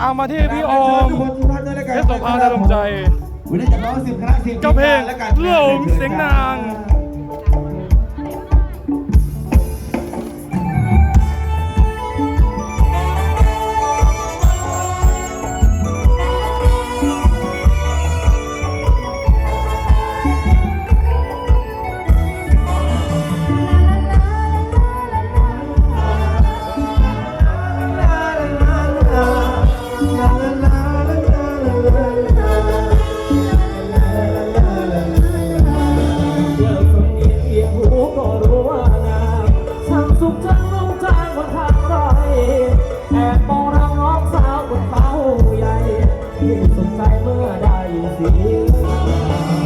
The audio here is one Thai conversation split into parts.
เอามาที่พี่อมเพชรโสภาดารมใจกัะร้บรั้งสิเพลงเรื่องเสียงนาง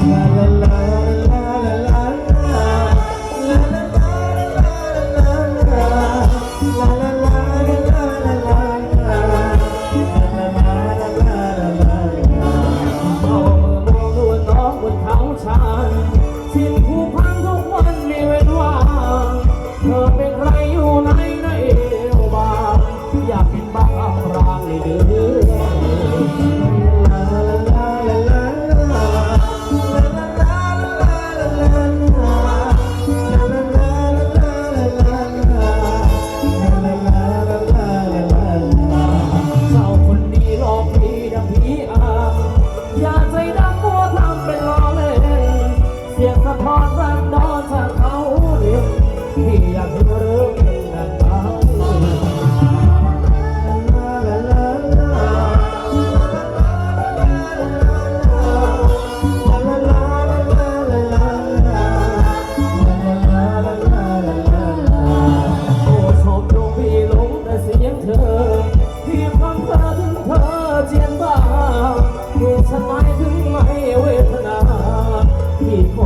love. เจียนบ้าเหตุไฉนถึงไม่เวทนาที่ค